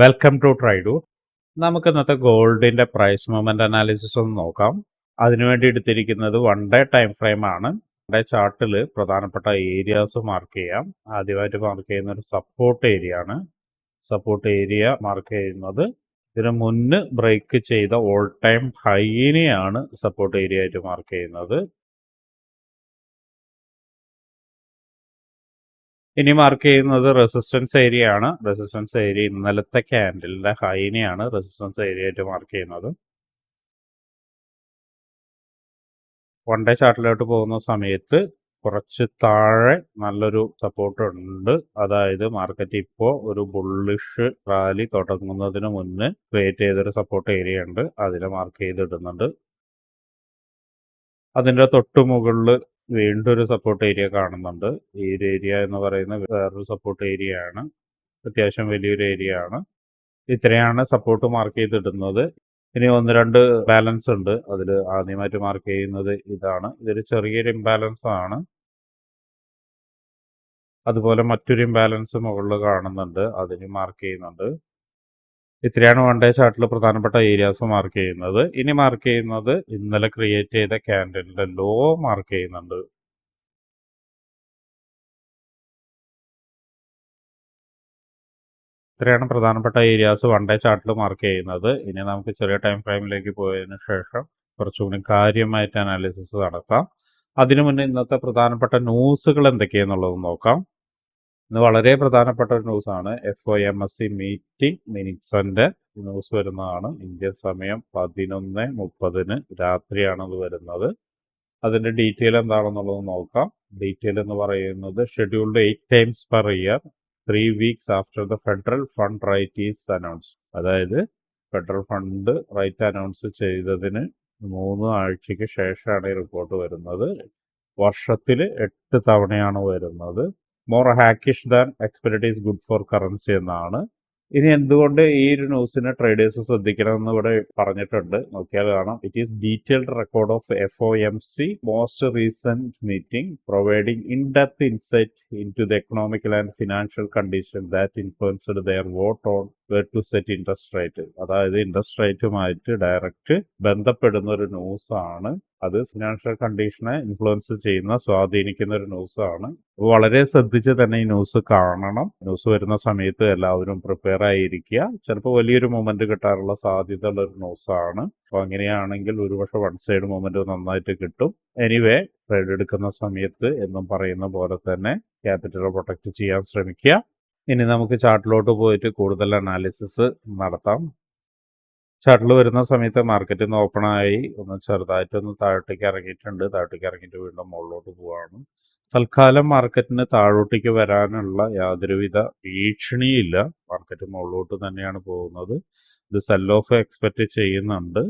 Welcome to ട്രൈഡു നമുക്ക് ഇന്നത്തെ ഗോൾഡിന്റെ പ്രൈസ് മൂവ്മെന്റ് അനാലിസിസ് ഒന്ന് നോക്കാം. അതിനുവേണ്ടി എടുത്തിരിക്കുന്നത് വൺ ഡേ ടൈം ഫ്രെയിം ആണ്. ഡേ ചാർട്ടിൽ പ്രധാനപ്പെട്ട ഏരിയാസ് മാർക്ക് ചെയ്യാം. ആദ്യമായിട്ട് മാർക്ക് ചെയ്യുന്ന ഒരു സപ്പോർട്ട് ഏരിയ ആണ്. സപ്പോർട്ട് ഏരിയ മാർക്ക് ചെയ്യുന്നത്. ഇതിന് മുന്ന് ബ്രേക്ക് ചെയ്ത ഓൾ ടൈം ഹൈനെയാണ് സപ്പോർട്ട് ഏരിയ ആയിട്ട് മാർക്ക് ചെയ്യുന്നത്. ഇനി മാർക്ക് ചെയ്യുന്നത് റെസിസ്റ്റൻസ് ഏരിയ ആണ്. റെസിസ്റ്റൻസ് ഏരിയ ഇന്നലത്തെ ക്യാൻഡലിന്റെ ഹൈനെയാണ് റെസിസ്റ്റൻസ് ഏരിയ ആയിട്ട് മാർക്ക് ചെയ്യുന്നത്. വൺ ഡേ ചാർട്ടിലോട്ട് പോകുന്ന സമയത്ത് കുറച്ച് താഴെ നല്ലൊരു സപ്പോർട്ട് ഉണ്ട്. അതായത് മാർക്കറ്റ് ഇപ്പോൾ ഒരു ബുള്ളിഷ് റാലി തുടങ്ങുന്നതിന് മുന്നേ ക്രിയേറ്റ് ചെയ്തൊരു സപ്പോർട്ട് ഏരിയ ഉണ്ട്. അതിനെ മാർക്ക് ചെയ്തിടുന്നുണ്ട്. അതിന്റെ തൊട്ടു മുകളിൽ വീണ്ടും ഒരു സപ്പോർട്ട് ഏരിയ കാണുന്നുണ്ട്. ഈ ഒരു ഏരിയ എന്ന് പറയുന്ന വേറൊരു സപ്പോർട്ട് ഏരിയ ആണ്. അത്യാവശ്യം വലിയൊരു ഏരിയ ആണ്. ഇത്രയാണ് സപ്പോർട്ട് മാർക്ക് ചെയ്തിടുന്നത്. ഇനി ഒന്ന് രണ്ട് ബാലൻസ് ഉണ്ട്. അതിൽ ആദ്യമായിട്ട് മാർക്ക് ചെയ്യുന്നത് ഇതാണ്. ഇതൊരു ചെറിയൊരു ഇംബാലൻസ് ആണ്. അതുപോലെ മറ്റൊരു ഇംബാലൻസ് മുകളിൽ കാണുന്നുണ്ട്. അതിന് മാർക്ക് ചെയ്യുന്നുണ്ട്. ഇത്രയാണ് വൺ ഡേ ചാർട്ടിൽ പ്രധാനപ്പെട്ട ഏരിയാസ് മാർക്ക് ചെയ്യുന്നത്. ഇനി മാർക്ക് ചെയ്യുന്നത് ഇന്നലെ ക്രിയേറ്റ് ചെയ്ത ക്യാൻഡലിന്റെ ലോ മാർക്ക് ചെയ്യുന്നുണ്ട്. ഇത്രയാണ് പ്രധാനപ്പെട്ട ഏരിയാസ് വൺ ഡേ ചാർട്ടിൽ മാർക്ക് ചെയ്യുന്നത്. ഇനി നമുക്ക് ചെറിയ ടൈം ഫ്രെയിമിലേക്ക് പോയതിനു ശേഷം കുറച്ചുകൂടി കാര്യമായിട്ട് അനാലിസിസ് നടത്താം. അതിനു മുന്നേ ഇന്നത്തെ പ്രധാനപ്പെട്ട ന്യൂസുകൾ എന്തൊക്കെയാണെന്നുള്ളത് നോക്കാം. ഇന്ന് വളരെ പ്രധാനപ്പെട്ട ഒരു ന്യൂസാണ്. F O M S C meeting മിനിറ്റ്സിന്റെ news വരുന്നതാണ്. ഇന്ത്യൻ സമയം പതിനൊന്ന് മുപ്പതിന് രാത്രിയാണ് അത് വരുന്നത്. അതിന്റെ ഡീറ്റെയിൽ എന്താണെന്നുള്ളത് നോക്കാം. ഡീറ്റെയിൽ എന്ന് പറയുന്നത് scheduled eight times per year three weeks after the federal fund rate is announce അതായത് ഫെഡറൽ ഫണ്ട് റൈറ്റ് അനൗൺസ് ചെയ്തതിന് മൂന്ന് ആഴ്ചയ്ക്ക് ശേഷമാണ് ഈ റിപ്പോർട്ട് വരുന്നത്. വർഷത്തിൽ എട്ട് തവണയാണ് വരുന്നത്. More hawkish than expected is good for currency എന്നാണ്. ഇനി എന്തുകൊണ്ട് ഈ ഒരു ന്യൂസിനെ ട്രേഡേഴ്സ് ശ്രദ്ധിക്കണം എന്ന് ഇവിടെ പറഞ്ഞിട്ടുണ്ട്. നോക്കിയാൽ കാണാം. It is detailed record of F O M C most recent meeting providing in depth insight into the economical and financial condition that influenced their vote on where to set interest rate അതായത് interest റേറ്റുമായിട്ട് direct ബന്ധപ്പെടുന്ന ഒരു news ആണ്. അത് financial കണ്ടീഷനെ influence ചെയ്യുന്ന സ്വാധീനിക്കുന്ന ഒരു news ആണ്. വളരെ ശ്രദ്ധിച്ച് തന്നെ ഈ ന്യൂസ് കാണണം. ന്യൂസ് വരുന്ന സമയത്ത് എല്ലാവരും പ്രിപ്പയർ ആയിരിക്കുക. ചിലപ്പോൾ വലിയൊരു മൊമെന്റ് കിട്ടാനുള്ള സാധ്യതയുള്ള ഒരു ന്യൂസ് ആണ്. അപ്പോൾ അങ്ങനെയാണെങ്കിൽ ഒരുപക്ഷെ വൺ സൈഡ് മൊമെന്റ് നന്നായിട്ട് കിട്ടും. എനിവേ ട്രേഡ് എടുക്കുന്ന സമയത്ത് എന്നും പറയുന്ന പോലെ തന്നെ ക്യാപിറ്റൽ പ്രൊട്ടക്ട് ചെയ്യാൻ ശ്രമിക്കുക. ഇനി നമുക്ക് ചാർട്ടിലോട്ട് പോയിട്ട് കൂടുതൽ അനാലിസിസ് നടത്താം. ചാർട്ടിൽ വരുന്ന സമയത്ത് മാർക്കറ്റ് ഒന്ന് ഓപ്പൺ ആയി. ഒന്ന് ചെറുതായിട്ടൊന്ന് താഴോട്ടേക്ക് ഇറങ്ങിയിട്ടുണ്ട്. താഴോട്ടേക്ക് ഇറങ്ങിയിട്ട് വീണ്ടും മുകളിലോട്ട് പോവാണ്. തൽക്കാലം മാർക്കറ്റിന് താഴോട്ടേക്ക് വരാനുള്ള യാതൊരുവിധ ഭീഷണിയില്ല മാർക്കറ്റ് മുകളിലോട്ട് തന്നെയാണ് പോകുന്നത്. ഇത് സെൽ ഓഫ് എക്സ്പെക്ട് ചെയ്യുന്നുണ്ട്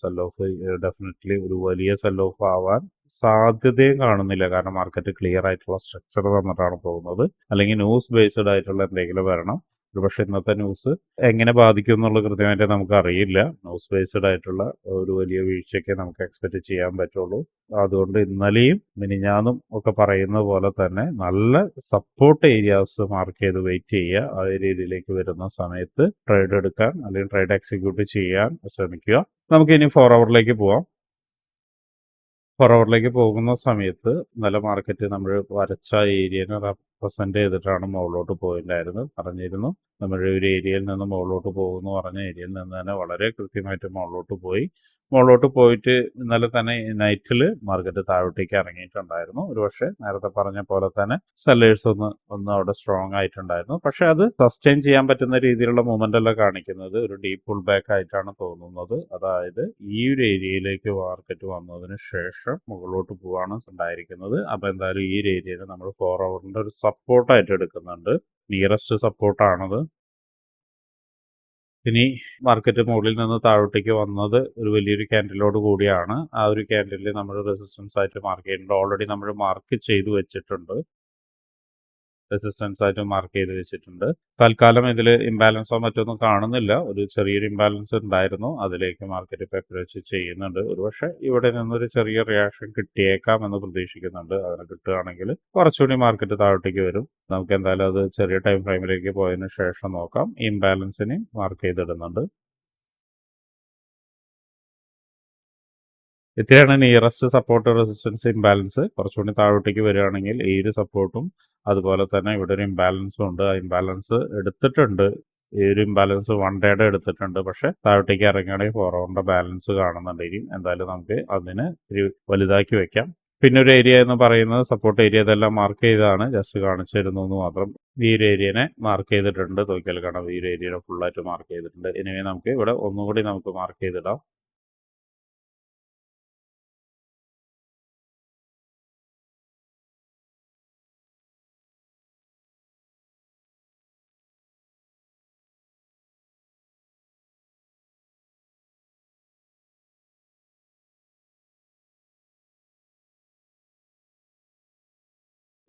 സെൽ ഓഫ് ഡെഫിനറ്റ്ലി ഒരു വലിയ സെൽ ഓഫ് ആവാൻ സാധ്യതയും കാണുന്നില്ല. കാരണം മാർക്കറ്റ് ക്ലിയർ ആയിട്ടുള്ള സ്ട്രക്ചർ തന്നിട്ടാണ് പോകുന്നത്. അല്ലെങ്കിൽ ന്യൂസ് ബേസ്ഡ് ആയിട്ടുള്ള എന്തെങ്കിലും വരണം. ഒരുപക്ഷെ ഇന്നത്തെ ന്യൂസ് എങ്ങനെ ബാധിക്കും എന്നുള്ളത് കൃത്യമായിട്ട് നമുക്ക് അറിയില്ല. ന്യൂസ് ബേസ്ഡ് ആയിട്ടുള്ള ഒരു വലിയ വീഴ്ചയൊക്കെ നമുക്ക് എക്സ്പെക്ട് ചെയ്യാൻ പറ്റുള്ളൂ. അതുകൊണ്ട് ഇന്നലെയും മിനിഞ്ഞാന്നും ഒക്കെ പറയുന്ന പോലെ തന്നെ നല്ല സപ്പോർട്ട് ഏരിയാസ് മാർക്ക് ചെയ്ത് വെയിറ്റ് ചെയ്യുക. ആ ഏരിയയിലേക്ക് വരുന്ന സമയത്ത് ട്രേഡ് എടുക്കാൻ അല്ലെങ്കിൽ ട്രേഡ് എക്സിക്യൂട്ട് ചെയ്യാൻ ശ്രമിക്കുക. നമുക്ക് ഇനി ഫോർ അവറിലേക്ക് പോവാം. ഫോർ പോകുന്ന സമയത്ത് നല്ല മാർക്കറ്റ് നമ്മൾ വരച്ച ഏരിയനെ റെപ്രസെന്റ് ചെയ്തിട്ടാണ് മുകളിലോട്ട് പോയിട്ടുണ്ടായിരുന്നത് പറഞ്ഞിരുന്നു നമ്മുടെ ഒരു ഏരിയയിൽ നിന്ന് മുകളിലോട്ട് പോകുന്നു പറഞ്ഞ ഏരിയയിൽ നിന്ന് തന്നെ വളരെ കൃത്യമായിട്ട് മുകളിലോട്ട് പോയി. മുകളിലോട്ട് പോയിട്ട് ഇന്നലെ തന്നെ നൈറ്റിൽ മാർക്കറ്റ് താഴോട്ടേക്ക് ഇറങ്ങിയിട്ടുണ്ടായിരുന്നു. ഒരുപക്ഷെ നേരത്തെ പറഞ്ഞ പോലെ തന്നെ സെല്ലേഴ്സ് ഒന്ന് ഒന്ന് അവിടെ സ്ട്രോങ് ആയിട്ടുണ്ടായിരുന്നു. പക്ഷെ അത് സസ്റ്റെയിൻ ചെയ്യാൻ പറ്റുന്ന രീതിയിലുള്ള മൂവ്മെന്റ് അല്ല കാണിക്കുന്നത്. ഒരു ഡീപ്പ് പുൾ ബാക്ക് ആയിട്ടാണ് തോന്നുന്നത്. അതായത് ഈ ഒരു ഏരിയയിലേക്ക് മാർക്കറ്റ് വന്നതിന് ശേഷം മുകളിലോട്ട് പോവാണ് ഉണ്ടായിരിക്കുന്നത്. അപ്പൊ എന്തായാലും ഈ ഒരു ഏരിയയിൽ നമ്മൾ ഫോർ അവറിന്റെ ഒരു സപ്പോർട്ടായിട്ട് എടുക്കുന്നുണ്ട്. നിയറസ്റ്റ് സപ്പോർട്ടാണത് ഇനി മാർക്കറ്റ് മുകളിൽ നിന്ന് താഴോട്ടേക്ക് വന്നത് ഒരു വലിയൊരു ക്യാൻഡിലോട് കൂടിയാണ്. ആ ഒരു ക്യാൻഡലിൽ നമ്മൾ റെസിസ്റ്റൻസ് ആയിട്ട് മാർക്ക് ചെയ്യുന്നുണ്ട്. ഓൾറെഡി നമ്മൾ മാർക്ക് ചെയ്തു വെച്ചിട്ടുണ്ട്. റെസിസ്റ്റൻസ് ആയിട്ട് മാർക്ക് ചെയ്ത് വെച്ചിട്ടുണ്ട്. തൽക്കാലം ഇതിൽ ഇംബാലൻസോ മറ്റൊന്നും കാണുന്നില്ല. ഒരു ചെറിയൊരു ഇംബാലൻസ് ഉണ്ടായിരുന്നു. അതിലേക്ക് മാർക്കറ്റ് ഇപ്പോൾ അപ്രോച്ച് ചെയ്യുന്നുണ്ട്. ഒരുപക്ഷെ ഇവിടെ നിന്നൊരു ചെറിയ റിയാക്ഷൻ കിട്ടിയേക്കാം എന്ന് പ്രതീക്ഷിക്കുന്നുണ്ട്. അങ്ങനെ കിട്ടുകയാണെങ്കിൽ കുറച്ചുകൂടി മാർക്കറ്റ് താഴോട്ടേക്ക് വരും. നമുക്ക് എന്തായാലും അത് ചെറിയ ടൈം ഫ്രെയിമിലേക്ക് പോയതിനു ശേഷം നോക്കാം. ഇംബാലൻസിനെ മാർക്ക് ചെയ്തിടുന്നുണ്ട്. ഇത്രയാണ് നിയറസ്റ്റ് സപ്പോർട്ട് റെസിസ്റ്റൻസ് ഇംബാലൻസ് കുറച്ചുകൂടി താഴോട്ടേക്ക് വരികയാണെങ്കിൽ ഈ ഒരു സപ്പോർട്ടും അതുപോലെ തന്നെ ഇവിടെ ഒരു ഇംബാലൻസും ഉണ്ട്. ആ ഇംബാലൻസ് എടുത്തിട്ടുണ്ട്. ഈ ഒരു ഇംബാലൻസ് വൺ ഡേയുടെ എടുത്തിട്ടുണ്ട്. പക്ഷെ താഴോട്ടേക്ക് ഇറങ്ങുകയാണെങ്കിൽ ഫോറോണിന്റെ ബാലൻസ് കാണുന്നുണ്ടെങ്കിൽ എന്തായാലും നമുക്ക് അതിന് ഒരു വലുതാക്കി വെക്കാം. പിന്നെ ഒരു ഏരിയ എന്ന് പറയുന്നത് സപ്പോർട്ട് ഏരിയ ഇതെല്ലാം മാർക്ക് ചെയ്താണ് ജസ്റ്റ് കാണിച്ചു തരുന്നു എന്ന് മാത്രം ഈ ഒരു ഏരിയനെ മാർക്ക് ചെയ്തിട്ടുണ്ട്. നോക്കിയാൽ കാണാം. ഈ ഒരു ഏരിയനെ ഫുള്ളായിട്ട് മാർക്ക് ചെയ്തിട്ടുണ്ട്. ഇനി നമുക്ക് ഇവിടെ ഒന്നുകൂടി നമുക്ക് മാർക്ക് ചെയ്തിടാം.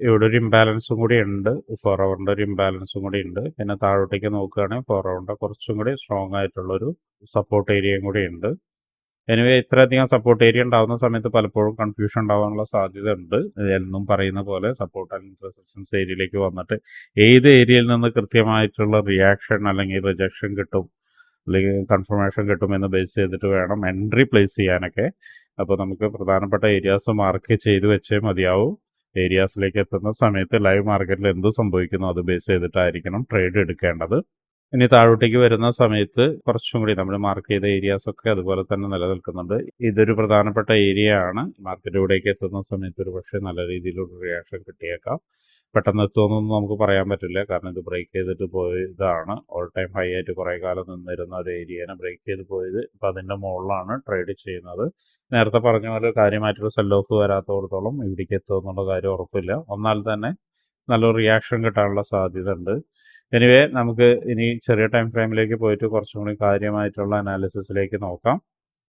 ഇവിടെ ഒരു ഇംബാലൻസും കൂടി ഉണ്ട്. ഫോർ റൗണ്ട് ഒരു ഇംബാലൻസും കൂടി ഉണ്ട്. പിന്നെ താഴോട്ടേക്ക് നോക്കുകയാണെങ്കിൽ ഫോർ റൗണ്ട് കുറച്ചും കൂടി സ്ട്രോങ് ആയിട്ടുള്ളൊരു സപ്പോർട്ട് ഏരിയയും കൂടി ഉണ്ട്. എനിവേ ഇത്രയധികം സപ്പോർട്ട് ഏരിയ ഉണ്ടാകുന്ന സമയത്ത് പലപ്പോഴും കൺഫ്യൂഷൻ ഉണ്ടാകാനുള്ള സാധ്യത ഉണ്ട് എന്നും പറയുന്ന പോലെ സപ്പോർട്ട് ആൻഡ് റെസിസ്റ്റൻസ് ഏരിയയിലേക്ക് വന്നിട്ട് ഏത് ഏരിയയിൽ നിന്ന് കൃത്യമായിട്ടുള്ള റിയാക്ഷൻ അല്ലെങ്കിൽ റിജക്ഷൻ കിട്ടും അല്ലെങ്കിൽ കൺഫർമേഷൻ കിട്ടുമെന്ന് ബേസ് ചെയ്തിട്ട് വേണം എൻട്രി പ്ലേസ് ചെയ്യാനൊക്കെ. അപ്പോൾ നമുക്ക് പ്രധാനപ്പെട്ട ഏരിയാസ് മാർക്ക് ചെയ്ത് വെച്ചേ മതിയാവും. ഏരിയാസിലേക്ക് എത്തുന്ന സമയത്ത് ലൈവ് മാർക്കറ്റിൽ എന്ത് സംഭവിക്കുന്നു അത് ബേസ് ചെയ്തിട്ടായിരിക്കണം ട്രേഡ് എടുക്കേണ്ടത്. ഇനി താഴോട്ടേക്ക് വരുന്ന സമയത്ത് കുറച്ചും കൂടി നമ്മൾ മാർക്ക് ചെയ്ത ഏരിയാസ് ഒക്കെ അതുപോലെ തന്നെ നിലനിൽക്കുന്നുണ്ട്. ഇതൊരു പ്രധാനപ്പെട്ട ഏരിയ ആണ്. മാർക്കറ്റിലൂടേക്ക് എത്തുന്ന സമയത്ത് ഒരു പക്ഷേ നല്ല രീതിയിലുള്ള റിയാക്ഷൻ കിട്ടിയേക്കാം. പെട്ടെന്ന് എത്തുമെന്നൊന്നും നമുക്ക് പറയാൻ പറ്റില്ല. കാരണം ഇത് ബ്രേക്ക് ചെയ്തിട്ട് പോയതാണ്. ഓൾ ടൈം ഹൈ ആയിട്ട് കുറേ കാലം നിന്നിരുന്ന ഒരു ഏരിയനെ ബ്രേക്ക് ചെയ്ത് പോയത്. ഇപ്പം അതിന്റെ മുകളിലാണ് ട്രേഡ് ചെയ്യുന്നത്. നേരത്തെ പറഞ്ഞ പോലെ കാര്യമായിട്ടൊരു സെൽ ഓഫ് വരാത്തോടത്തോളം ഇവിടേക്ക് എത്തുമെന്നുള്ള കാര്യം ഉറപ്പില്ല. എന്നാൽ തന്നെ നല്ലൊരു റിയാക്ഷൻ കിട്ടാനുള്ള സാധ്യത ഉണ്ട് എനിവേ നമുക്ക് ഇനി ചെറിയ ടൈം ഫ്രെയിമിലേക്ക് പോയിട്ട് കുറച്ചും കൂടി കാര്യമായിട്ടുള്ള അനാലിസിസിലേക്ക് നോക്കാം.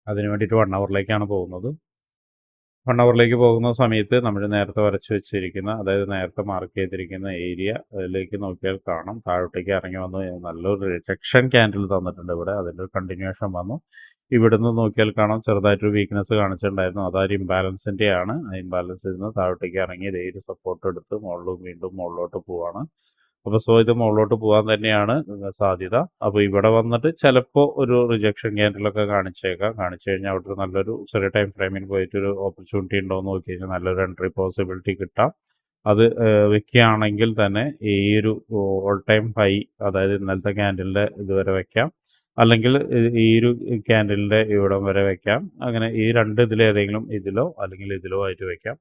അതിന് വേണ്ടിയിട്ട് വൺ അവറിലേക്കാണ് പോകുന്നത്. വൺ അവറിലേക്ക് പോകുന്ന സമയത്ത് നമ്മൾ നേരത്തെ വരച്ച് വെച്ചിരിക്കുന്ന അതായത് നേരത്തെ മാർക്ക് ചെയ്തിരിക്കുന്ന ഏരിയ അതിലേക്ക് നോക്കിയാൽ കാണാം. താഴോട്ടേക്ക് ഇറങ്ങി വന്ന് നല്ലൊരു റിജക്ഷൻ ക്യാൻഡിൽ തന്നിട്ടുണ്ട് ഇവിടെ. അതിന്റെ ഒരു കണ്ടിന്യൂഷൻ വന്നു. ഇവിടുന്ന് നോക്കിയാൽ കാണാം. ചെറുതായിട്ടൊരു വീക്ക്നെസ് കാണിച്ചിട്ടുണ്ടായിരുന്നു. അതൊരു ഇംബാലൻസിന്റെ ആണ് ആ ഇംബാലൻസിൽ നിന്ന് താഴോട്ടേക്ക് ഇറങ്ങി ഇതേ സപ്പോർട്ട് എടുത്ത് മുകളിലും വീണ്ടും മുകളിലോട്ട് പോവാണ്. അപ്പോൾ സോ ഇത് മുകളിലോട്ട് പോകാൻ തന്നെയാണ് സാധ്യത. അപ്പോൾ ഇവിടെ വന്നിട്ട് ചിലപ്പോൾ ഒരു റിജക്ഷൻ ക്യാൻഡിലൊക്കെ കാണിച്ചേക്കാം. കാണിച്ചു കഴിഞ്ഞാൽ അവിടെ നല്ലൊരു ചെറിയ ടൈം ഫ്രെയിമിൽ പോയിട്ട് ഒരു ഓപ്പർച്യൂണിറ്റി ഉണ്ടോ എന്ന് നോക്കി കഴിഞ്ഞാൽ നല്ലൊരു എൻട്രി പോസിബിലിറ്റി കിട്ടാം. അത് വെക്കുകയാണെങ്കിൽ തന്നെ ഈ ഒരു ഓൾ ടൈം ഹൈ അതായത് ഇന്നലത്തെ ക്യാൻഡിലിന്റെ ഇതുവരെ വെക്കാം. അല്ലെങ്കിൽ ഈ ഒരു ക്യാൻഡിലിന്റെ ഇവിടം വരെ വെക്കാം. അങ്ങനെ ഈ രണ്ട് ഇതിലേതെങ്കിലും ഇതിലോ അല്ലെങ്കിൽ ഇതിലോ ആയിട്ട് വെക്കാം.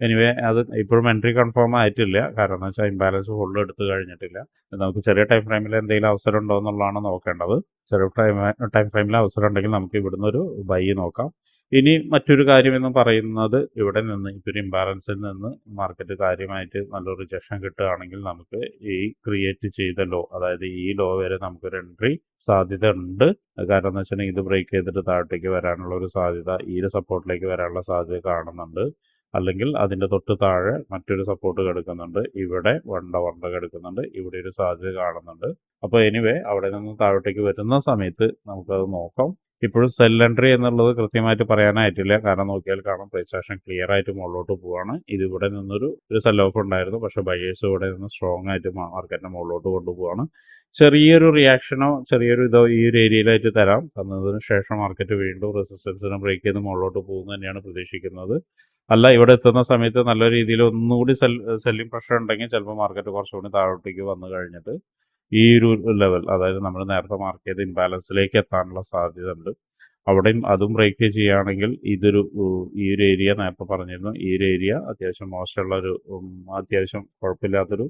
എനിവേ അത് ഇപ്പോഴും എൻട്രി കൺഫേം ആയിട്ടില്ല. കാരണം എന്ന് വെച്ചാൽ ഇംബാലൻസ് ഫുള്ള് എടുത്തു കഴിഞ്ഞിട്ടില്ല. നമുക്ക് ചെറിയ ടൈം ഫ്രെയിമിൽ എന്തെങ്കിലും അവസരം ഉണ്ടോ എന്നുള്ളതാണ് നോക്കേണ്ടത്. ചെറിയ ടൈം ടൈം ഫ്രെയിമിൽ അവസരം ഉണ്ടെങ്കിൽ നമുക്ക് ഇവിടുന്ന് ഒരു ബൈ നോക്കാം. ഇനി മറ്റൊരു കാര്യം എന്ന് പറയുന്നത് ഇവിടെ നിന്ന് ഇപ്പോൾ ഒരു ഇംബാലൻസിൽ നിന്ന് മാർക്കറ്റ് കാര്യമായിട്ട് നല്ലൊരു റിജക്ഷൻ കിട്ടുകയാണെങ്കിൽ നമുക്ക് ഈ ക്രിയേറ്റ് ചെയ്ത ലോ അതായത് ഈ ലോ വരെ നമുക്കൊരു എൻട്രി സാധ്യത ഉണ്ട്. കാരണം എന്ന് വെച്ചിട്ടുണ്ടെങ്കിൽ ഇത് ബ്രേക്ക് ചെയ്തിട്ട് താഴത്തേക്ക് വരാനുള്ള ഒരു സാധ്യത ഈ ഒരു സപ്പോർട്ടിലേക്ക് വരാനുള്ള സാധ്യത കാണുന്നുണ്ട്. അല്ലെങ്കിൽ അതിന്റെ തൊട്ട് താഴെ മറ്റൊരു സപ്പോർട്ട് കിടക്കുന്നുണ്ട്. ഇവിടെ വൺ വണ്ട കിടക്കുന്നുണ്ട്. ഇവിടെ ഒരു സാധ്യത കാണുന്നുണ്ട്. അപ്പോൾ എനിവേ അവിടെ നിന്ന് താഴോട്ടേക്ക് വരുന്ന സമയത്ത് നമുക്കത് നോക്കാം. ഇപ്പോഴും സെൽ എൻട്രി എന്നുള്ളത് കൃത്യമായിട്ട് പറയാനായിട്ടില്ല. കാരണം നോക്കിയാൽ കാണാം പ്രൈസ് ക്ലിയർ ആയിട്ട് മുകളിലോട്ട് പോവാണ്. ഇത് ഇവിടെ നിന്നൊരു ഒരു സെൽ ഓഫ് ഉണ്ടായിരുന്നു. പക്ഷേ ബയേഴ്സ് ഇവിടെ നിന്ന് സ്ട്രോങ് ആയിട്ട് മാർക്കറ്റിനെ മുകളിലോട്ട് കൊണ്ടുപോവാണ്. ചെറിയൊരു റിയാക്ഷനോ ചെറിയൊരു ഇതോ ഈ ഒരു ഏരിയയിലായിട്ട് തരാം. തന്നതിന് ശേഷം മാർക്കറ്റ് വീണ്ടും റെസിസ്റ്റൻസിനെ ബ്രേക്ക് ചെയ്ത് മുകളിലോട്ട് പോകുന്നു തന്നെയാണ് പ്രതീക്ഷിക്കുന്നത്. അല്ല ഇവിടെ എത്തുന്ന സമയത്ത് നല്ല രീതിയിൽ ഒന്നുകൂടി സെൽ സെല്ലിംഗ് പ്രഷർ ഉണ്ടെങ്കിൽ ചിലപ്പോൾ മാർക്കറ്റ് കുറച്ചുകൂടി താഴോട്ടേക്ക് വന്നു കഴിഞ്ഞിട്ട് ഈ ഒരു ലെവൽ അതായത് നമ്മൾ നേരത്തെ മാർക്ക് ചെയ്ത ഇംബാലൻസിലേക്ക് എത്താനുള്ള സാധ്യത ഉണ്ട് അവിടെയും അതും ബ്രേക്ക് ചെയ്യുകയാണെങ്കിൽ ഇതൊരു ഈ ഒരു ഏരിയ നേരത്തെ പറഞ്ഞിരുന്നു. ഈ ഒരു ഏരിയ അത്യാവശ്യം മോശമുള്ള ഒരു അത്യാവശ്യം കുഴപ്പമില്ലാത്തൊരു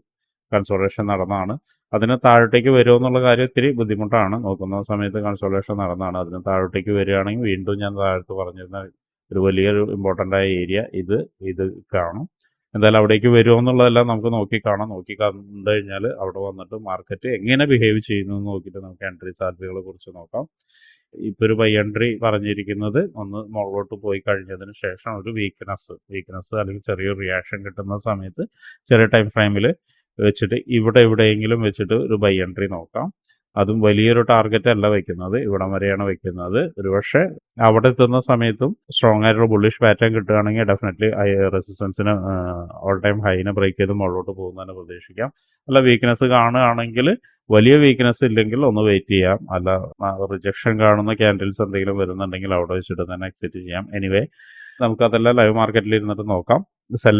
കൺസോളേഷൻ നടന്നതാണ് അതിന് താഴോട്ടേക്ക് വരുമോ എന്നുള്ള കാര്യം ഇത്തിരി ബുദ്ധിമുട്ടാണ്. നോക്കുന്ന സമയത്ത് കൺസോളേഷൻ നടന്നതാണ് അതിന് താഴോട്ടേക്ക് വരികയാണെങ്കിൽ വീണ്ടും ഞാൻ താഴത്ത് പറഞ്ഞിരുന്ന ഒരു വലിയൊരു ഇമ്പോർട്ടന്റ് ആയ ഏരിയ ഇത് ഇത് കാണും. എന്തായാലും അവിടേക്ക് വരുമോ എന്നുള്ളതെല്ലാം നമുക്ക് നോക്കി കാണാം. നോക്കി കണ്ടു കഴിഞ്ഞാൽ അവിടെ വന്നിട്ട് മാർക്കറ്റ് എങ്ങനെ ബിഹേവ് ചെയ്യുന്നു എന്ന് നോക്കിയിട്ട് നമുക്ക് എൻട്രി സാധ്യതകളെ കുറിച്ച് നോക്കാം. ഇപ്പോൾ ഒരു ബൈ എൻട്രി പറഞ്ഞിരിക്കുന്നത് ഒന്ന് മുകളിലോട്ട് പോയി കഴിഞ്ഞതിന് ശേഷം ഒരു വീക്ക്നെസ് വീക്ക്നെസ് അല്ലെങ്കിൽ ചെറിയൊരു റിയാക്ഷൻ കിട്ടുന്ന സമയത്ത് ചെറിയ ടൈം ഫ്രെയിമിൽ വെച്ചിട്ട് ഇവിടെ എവിടെയെങ്കിലും വെച്ചിട്ട് ഒരു ബൈ എൻട്രി നോക്കാം. അതും വലിയൊരു ടാർഗറ്റ് അല്ല വെക്കുന്നത്. ഇവിടം വരെയാണ് വെക്കുന്നത്. ഒരുപക്ഷെ അവിടെ എത്തുന്ന സമയത്തും സ്ട്രോങ് ആയിട്ടുള്ള ബുള്ളിഷ് പാറ്റേൺ കിട്ടുകയാണെങ്കിൽ ഡെഫിനറ്റ്ലി റെസിസ്റ്റൻസിന് ഓൾ ടൈം ഹൈനെ ബ്രേക്ക് ചെയ്ത് മുകളിലോട്ട് പോകുന്നതിന് പ്രതീക്ഷിക്കാം. അല്ല വീക്ക്നെസ് കാണുകയാണെങ്കിൽ വലിയ വീക്ക്നെസ് ഇല്ലെങ്കിൽ ഒന്ന് വെയിറ്റ് ചെയ്യാം. അല്ല റിജക്ഷൻ കാണുന്ന ക്യാൻഡിൽസ് എന്തെങ്കിലും വരുന്നുണ്ടെങ്കിൽ അവിടെ വെച്ചിട്ട് തന്നെ എക്സിറ്റ് ചെയ്യാം. എനിവേ നമുക്കതെല്ലാം ലൈവ് മാർക്കറ്റിൽ ഇരുന്നിട്ട് നോക്കാം.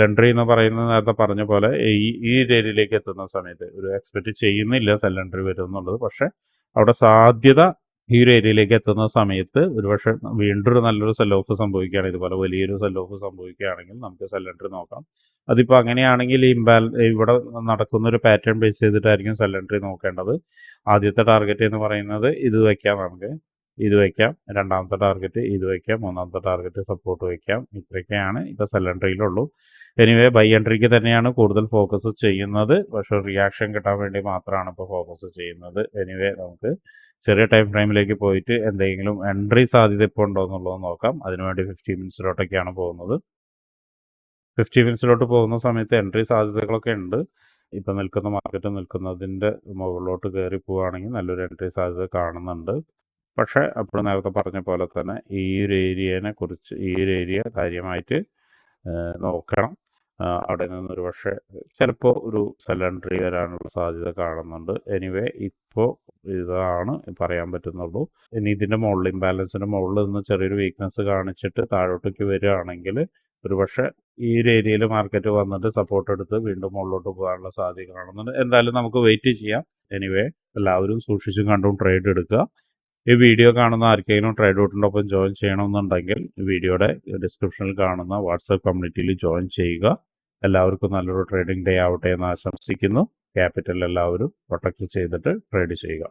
എൻട്രി എന്ന് പറയുന്നത് നേരത്തെ പറഞ്ഞ പോലെ ഈ ഈ ഏരിയയിലേക്ക് എത്തുന്ന സമയത്ത് ഒരു എക്സ്പെക്റ്റ് ചെയ്യുന്നില്ല സെലണ്ടറി വരും എന്നുള്ളത്. പക്ഷെ അവിടെ സാധ്യത ഈ ഒരു ഏരിയയിലേക്ക് എത്തുന്ന സമയത്ത് ഒരുപക്ഷെ വീണ്ടും ഒരു നല്ലൊരു സെൽ ഓഫ് സംഭവിക്കുകയാണെങ്കിൽ ഇതുപോലെ വലിയൊരു സെൽ ഓഫ് സംഭവിക്കുകയാണെങ്കിൽ നമുക്ക് സെൽ നോക്കാം. അതിപ്പോൾ അങ്ങനെയാണെങ്കിൽ ഇമ്പാൽ ഇവിടെ നടക്കുന്ന ഒരു പാറ്റേൺ ബേസ് ചെയ്തിട്ടായിരിക്കും എൻട്രി നോക്കേണ്ടത്. ആദ്യത്തെ ടാർഗറ്റ് എന്ന് പറയുന്നത് ഇത് വയ്ക്കാം നമുക്ക്. ഇത് വയ്ക്കാം രണ്ടാമത്തെ ടാർഗറ്റ് ഇത് വയ്ക്കാം മൂന്നാമത്തെ ടാർഗറ്റ് സപ്പോർട്ട് വയ്ക്കാം ഇത്രയൊക്കെയാണ് ഇപ്പോൾ സെൽ എൻട്രിയിലുള്ളൂ എനിവേ ബൈ എൻട്രിക്ക് തന്നെയാണ് കൂടുതൽ ഫോക്കസ് ചെയ്യുന്നത്. പക്ഷെ റിയാക്ഷൻ കിട്ടാൻ വേണ്ടി മാത്രമാണ് ഇപ്പോൾ ഫോക്കസ് ചെയ്യുന്നത്. എനിവേ നമുക്ക് ചെറിയ ടൈം ഫ്രെയിമിലേക്ക് പോയിട്ട് എന്തെങ്കിലും എൻട്രി സാധ്യത ഇപ്പോൾ ഉണ്ടോ എന്നുള്ളത് നോക്കാം. അതിനുവേണ്ടി ഫിഫ്റ്റി മിനിറ്റ്സിലോട്ടൊക്കെയാണ് പോകുന്നത്. ഫിഫ്റ്റി മിനിറ്റ്സിലോട്ട് പോകുന്ന സമയത്ത് എൻട്രി സാധ്യതകളൊക്കെ ഉണ്ട്. ഇപ്പം നിൽക്കുന്ന മാർക്കറ്റ് നിൽക്കുന്നതിന്റെ മുകളിലോട്ട് കയറി പോവുകയാണെങ്കിൽ നല്ലൊരു എൻട്രി സാധ്യത കാണുന്നുണ്ട്. പക്ഷേ അപ്പോൾ നേരത്തെ പറഞ്ഞ പോലെ തന്നെ ഈ ഒരു ഏരിയനെ കുറിച്ച് ഈ ഒരു ഏരിയ കാര്യമായിട്ട് നോക്കണം. അവിടെ നിന്ന് ഒരു പക്ഷേ ചിലപ്പോൾ ഒരു സെലണ്ടറി വരാനുള്ള സാധ്യത കാണുന്നുണ്ട്. എനിവേ ഇപ്പോൾ ഇതാണ് പറയാൻ പറ്റുന്നുള്ളൂ. ഇനി ഇതിന്റെ മുകളിൽ ഇംബാലൻസിന്റെ മുകളിൽ നിന്ന് ചെറിയൊരു വീക്ക്നെസ് കാണിച്ചിട്ട് താഴോട്ടേക്ക് വരികയാണെങ്കിൽ ഒരു പക്ഷേ ഈ ഒരു ഏരിയയിൽ മാർക്കറ്റ് വന്നിട്ട് സപ്പോർട്ട് എടുത്ത് വീണ്ടും മുകളിലോട്ട് പോകാനുള്ള സാധ്യത കാണുന്നുണ്ട്. എന്തായാലും നമുക്ക് വെയിറ്റ് ചെയ്യാം. എനിവേ എല്ലാവരും സൂക്ഷിച്ചും കണ്ടും ട്രേഡ് എടുക്കുക. ഈ വീഡിയോ കാണുന്ന ആർക്കെങ്കിലും ട്രേഡ് ഔട്ടിന്റെ ഒപ്പം ജോയിൻ ചെയ്യണമെന്നുണ്ടെങ്കിൽ വീഡിയോയുടെ ഡിസ്ക്രിപ്ഷനിൽ കാണുന്ന വാട്സപ്പ് കമ്മ്യൂണിറ്റിയിൽ ജോയിൻ ചെയ്യുക. എല്ലാവർക്കും നല്ലൊരു ട്രേഡിംഗ് ഡേ ആവട്ടെ എന്ന് ആശംസിക്കുന്നു. ക്യാപിറ്റൽ എല്ലാവരും പ്രൊട്ടക്റ്റ് ചെയ്തിട്ട് ട്രേഡ് ചെയ്യുക.